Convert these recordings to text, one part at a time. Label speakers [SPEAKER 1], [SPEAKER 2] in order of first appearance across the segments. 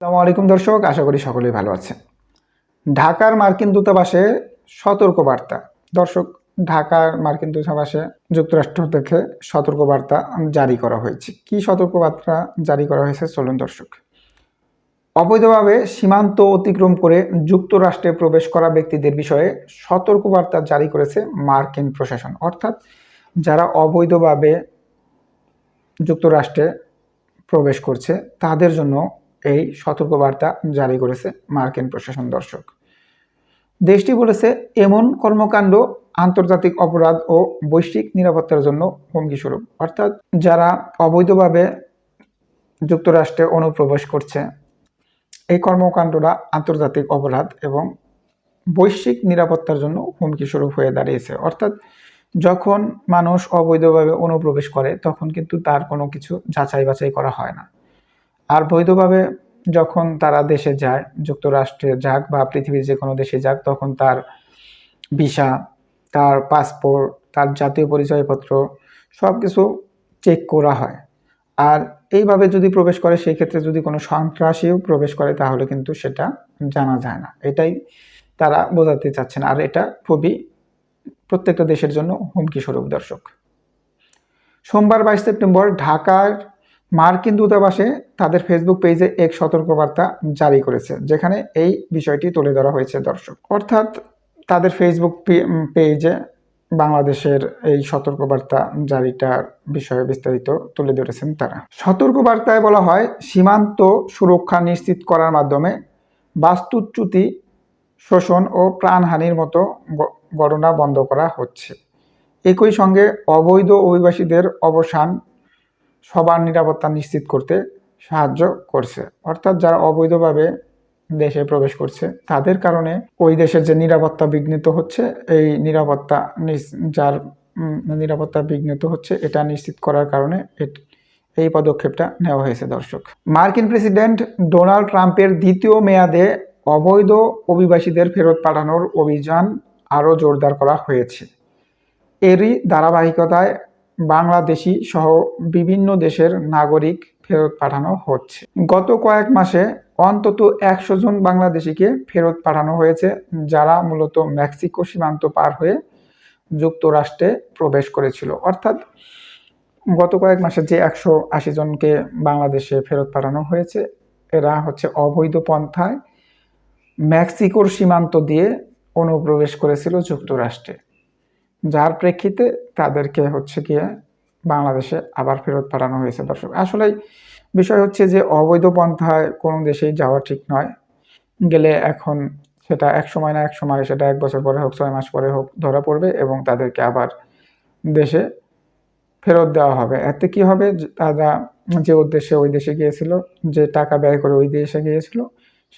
[SPEAKER 1] আসসালামু আলাইকুম দর্শক, আশা করি সকলেই ভালো আছেন। ঢাকার মার্কিন দূতাবাসে সতর্ক বার্তা দর্শক, ঢাকার মার্কিন দূতাবাসে যুক্তরাষ্ট্র থেকে সতর্ক বার্তা জারি করা হয়েছে। কি সতর্ক বার্তা জারি করা হয়েছে চলুন দর্শক। অবৈধভাবে সীমান্ত অতিক্রম করে যুক্তরাষ্ট্রে প্রবেশ করা ব্যক্তিদের বিষয়ে সতর্ক বার্তা জারি করেছে মার্কিন প্রশাসন। অর্থাৎ যারা অবৈধভাবে যুক্তরাষ্ট্রে প্রবেশ করছে, তাদের জন্য এই সতর্কবার্তা জারি করেছে মার্কিন প্রশাসন দর্শক। দেশটি বলেছে, এমন কর্মকাণ্ড আন্তর্জাতিক অপরাধ ও বৈশ্বিক নিরাপত্তার জন্য হুমকিস্বরূপ। অর্থাৎ যারা অবৈধভাবে যুক্তরাষ্ট্রে অনুপ্রবেশ করছে, এই কর্মকাণ্ডটা আন্তর্জাতিক অপরাধ এবং বৈশ্বিক নিরাপত্তার জন্য হুমকিস্বরূপ হয়ে দাঁড়িয়েছে। অর্থাৎ যখন মানুষ অবৈধভাবে অনুপ্রবেশ করে, তখন কিন্তু তার কোনো কিছু যাচাই বাছাই করা হয় না। আর বৈধভাবে যখন তারা দেশে যায়, যুক্তরাষ্ট্রে যাক বা পৃথিবীর যে কোনো দেশে যাক, তখন তার ভিসা, তার পাসপোর্ট, তার জাতীয় পরিচয়পত্র সব কিছু চেক করা হয়। আর এইভাবে যদি প্রবেশ করে সেই ক্ষেত্রে যদি কোনো সন্ত্রাসীও প্রবেশ করে, তাহলে কিন্তু সেটা জানা যায় না। এটাই তারা বোঝাতে চাচ্ছেন। আর এটা খুবই প্রত্যেকটা দেশের জন্য হুমকি স্বরূপ দর্শক। সোমবার বাইশ সেপ্টেম্বর ঢাকার মার্কিন দূতাবাসে তাদের ফেসবুক পেজে এক সতর্কবার্তা জারি করেছে, যেখানে এই বিষয়টি তুলে ধরা হয়েছে দর্শক। অর্থাৎ তাদের ফেসবুক পেজে বাংলাদেশের এই সতর্কবার্তা জারিটার বিষয়ে বিস্তারিত তুলে ধরেছেন তারা। সতর্কবার্তায় বলা হয়, সীমান্ত সুরক্ষা নিশ্চিত করার মাধ্যমে বাস্তুচ্যুতি, শোষণ ও প্রাণহানির মতো গণনা বন্ধ করা হচ্ছে। একই সঙ্গে অবৈধ অভিবাসীদের অবসান সবার নিরাপত্তা নিশ্চিত করতে সাহায্য করছে। অর্থাৎ যারা অবৈধভাবে দেশে প্রবেশ করছে, তাদের কারণে ওই দেশের যে নিরাপত্তা বিঘ্নিত হচ্ছে, এই নিরাপত্তা যার নিরাপত্তা বিঘ্নিত হচ্ছে, এটা নিশ্চিত করার কারণে এই পদক্ষেপটা নেওয়া হয়েছে, দর্শক। মার্কিন প্রেসিডেন্ট ডোনাল্ড ট্রাম্পের দ্বিতীয় মেয়াদে অবৈধ অভিবাসীদের ফেরত পাঠানোর অভিযান আরও জোরদার করা হয়েছে। এরই ধারাবাহিকতায় বাংলাদেশি সহ বিভিন্ন দেশের নাগরিক ফেরত পাঠানো হচ্ছে। গত কয়েক মাসে অন্তত একশো জন বাংলাদেশিকে ফেরত পাঠানো হয়েছে, যারা মূলত মেক্সিকো সীমান্ত পার হয়ে যুক্তরাষ্ট্রে প্রবেশ করেছিল। অর্থাৎ গত কয়েক মাসে যে একশো আশি জনকে বাংলাদেশে ফেরত পাঠানো হয়েছে, এরা হচ্ছে অবৈধ পন্থায় মেক্সিকোর সীমান্ত দিয়ে অনুপ্রবেশ করেছিল যুক্তরাষ্ট্রে। যার প্রেক্ষিতে তাদেরকে হচ্ছে গিয়ে বাংলাদেশে আবার ফেরত পাঠানো হয়েছে, দর্শক। আসলে বিষয় হচ্ছে যে অবৈধ পন্থায় কোনো দেশেই যাওয়া ঠিক নয়। গেলে এখন সেটা এক সময় না এক সময়, সেটা এক বছর পরে হোক, ছয় মাস পরে হোক ধরা পড়বে এবং তাদেরকে আবার দেশে ফেরত দেওয়া হবে। এতে কি হবে? তারা যে উদ্দেশ্যে ওই দেশে গিয়েছিল, যে টাকা ব্যয় করে ওই দেশে গিয়েছিল,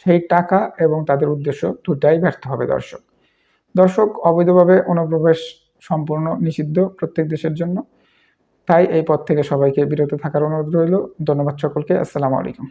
[SPEAKER 1] সেই টাকা এবং তাদের উদ্দেশ্য দুটাই ব্যর্থ হবে, দর্শক। দর্শক, অবৈধভাবে অনুপ্রবেশ সম্পূর্ণ নিষিদ্ধ প্রত্যেক দেশের জন্য। তাই এই পথ থেকে সবাইকে বিরত থাকার অনুরোধ রইল। ধন্যবাদ সকলকে। আসসালামু আলাইকুম।